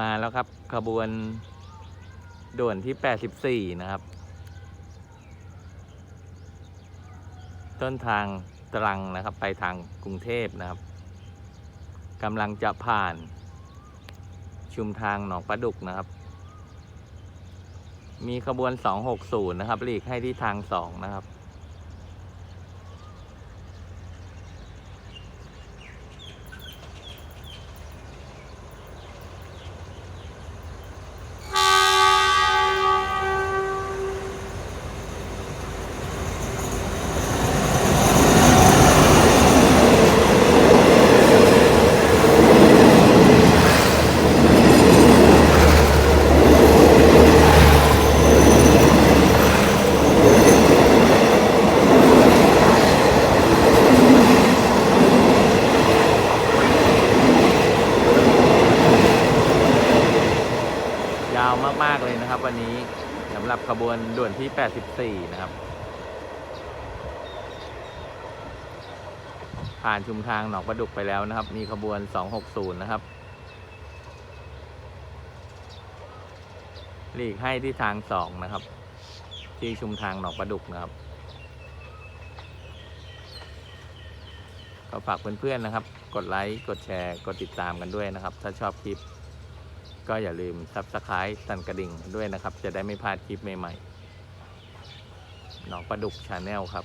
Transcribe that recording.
มาแล้วครับ ขบวนด่วนที่ 84 นะครับ ต้นทางตรังนะครับ ไปทางกรุงเทพนะครับกำลังจะผ่าน ชุมทางหนองประดุกนะครับ มีขบวน 260 นะครับหลีกให้ที่ทาง 2 นะครับาวมาก ๆ เลยนะครับ วันนี้สำหรับขบวนด่วนที่ 84 นะครับ ผ่านชุมทางหนองประดุกไปแล้วนะครับ มีขบวน 260 นะครับหลีกให้ที่ทาง 2 นะครับ ที่ชุมทางหนองประดุกนะครับก็ฝากเพื่อนๆนะครับ กดไลค์ กดแชร์ กดติดตามกันด้วยนะครับ ถ้าชอบคลิป ก็อย่าลืม Subscribe สั่นกระดิ่งด้วยนะครับ จะได้ไม่พลาดคลิปใหม่ๆหนองประดุกชาแนลครับ